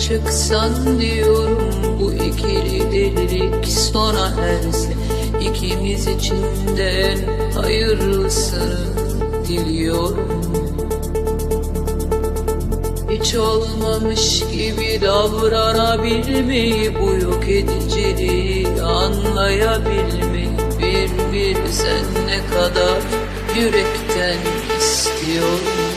çıksan diyorum bu ikili delilik sona erse. İkimiz içinden hayırlısını diliyorum. Hiç olmamış gibi davranabilmeyi bu yok ediciliği anlayabilmeyi. Bir bir sen ne kadar yürekten istiyorum.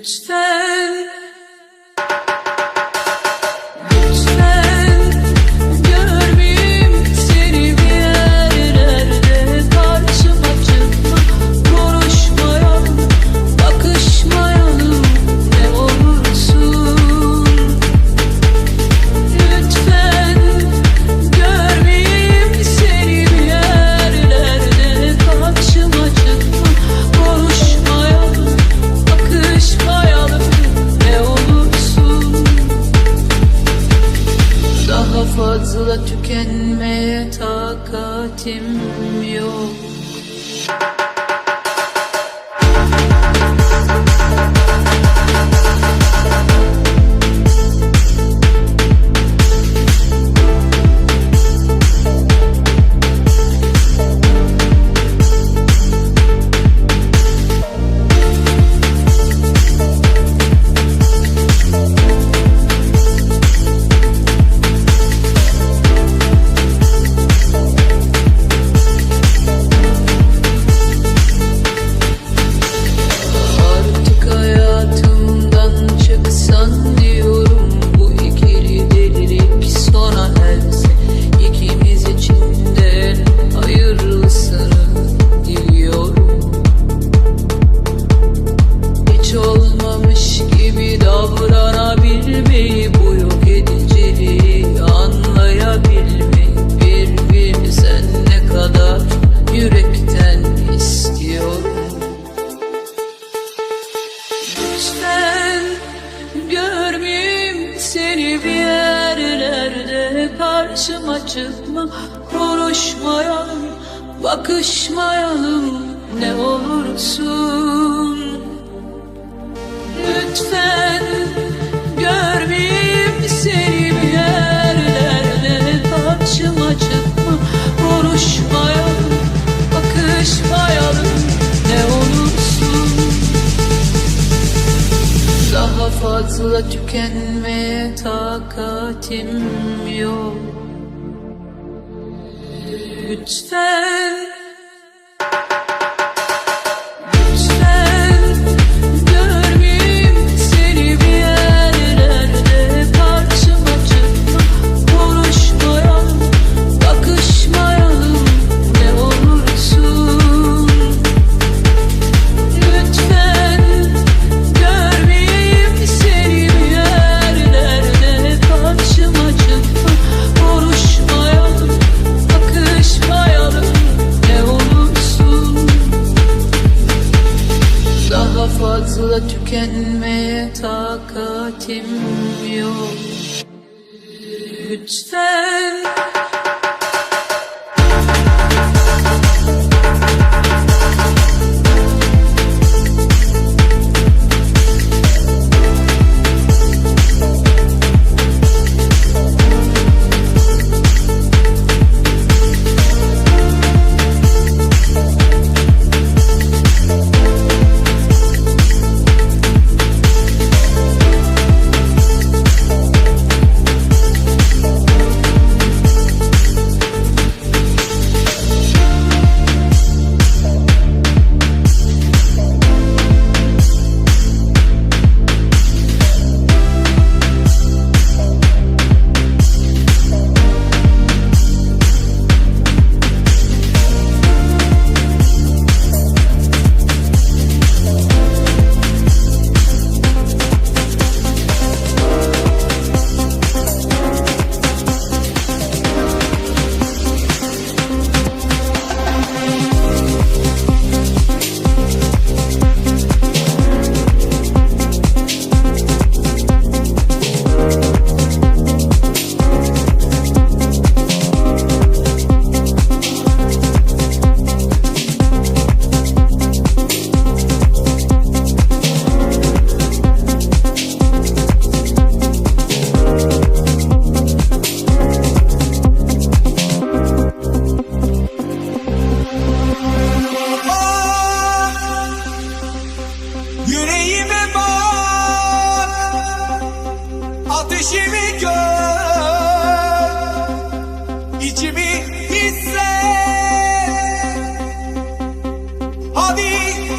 Göçte karşıma çıkma Konuşmayalım, bakışmayalım ne olursun. Lütfen Aşka tükenmeye takatim yok. Lütfen içimi hisset Hadi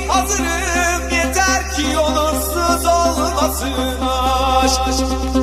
hazırım yeter ki yolumsuz olmasın aşk.